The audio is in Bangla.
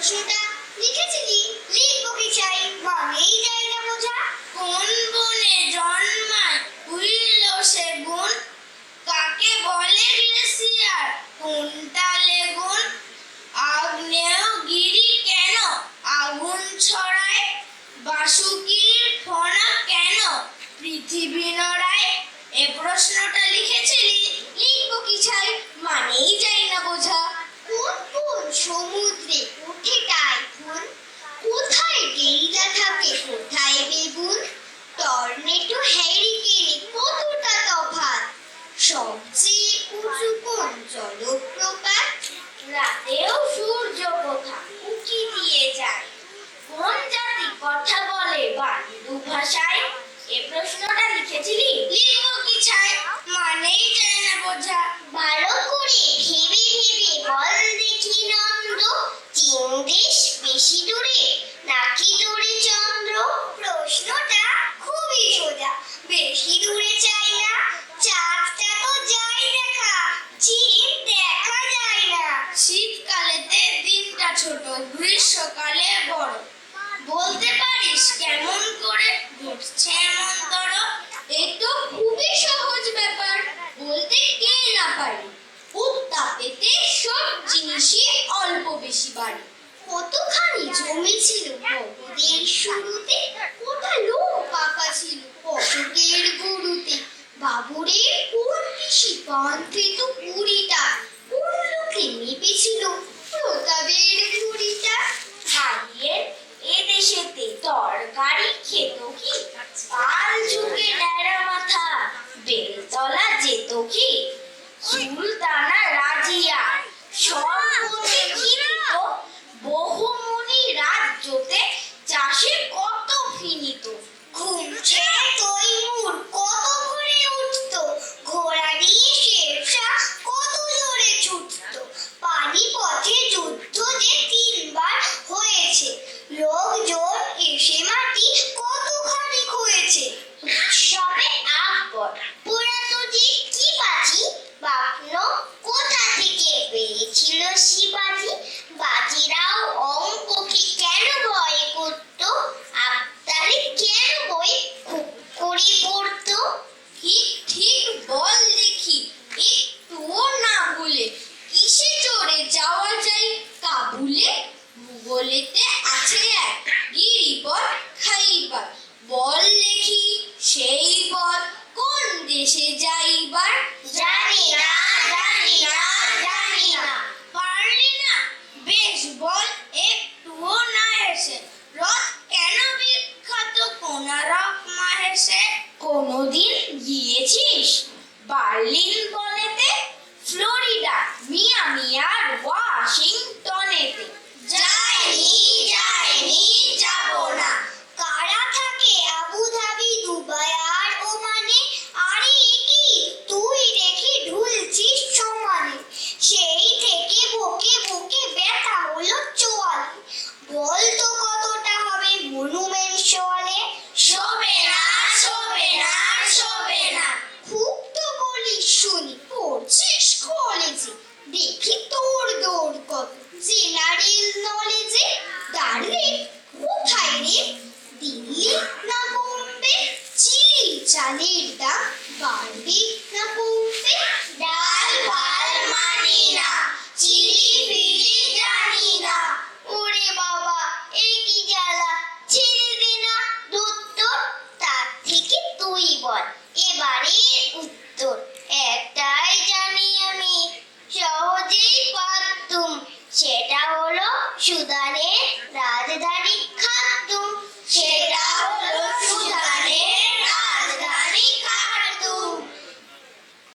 প্রশ্নটা লিখেছিলি? লিখব কি চাই? মনেই যায় লিখেছিলি লিখব কি চাই? মানেই যায় না বোঝা। ভালো করে ভেবে ভেবে বল দেখি নন্দ। চীন দেশ বেশি দূরে। জিনিসই অল্প বেশি বাড়ে। কতখানি জমি ছিল? বহুদের শুরুতে কোথা লোক পাকা ছিল? অশোকের গরুতে বাবুরের কোন পিসি পান পেত কুড়িটা? কোন লোকে মেপেছিল প্রতাপের কুড়িটা? হারিয়ে এদেশেতে তরকারি খেত কি? পাল ঝুঁকে ন্যাড়া মাথা বেলতলা যেত কি? সুলতানা রাজিয়া Sure. আছে এক গিরিপথ খাইবার। বল দেখি সেই পথ কোন দেশে যাইবার? জানি না জানি না জানি না। পারলি না? বেশ বল, একটুও না এসে রথ কেন বিখ্যাত? কোনারক মাহেশে কোনোদিন গিয়েছিস? বার্লিন বনেতে? ফ্লোরিডা মিয়ামি আর ওয়াশিংটনেতে বল। এ বাড়ির উত্তর। একটাই জানি আমি সহজেই পারতুম। সেটা হলো সুদানের রাজধানী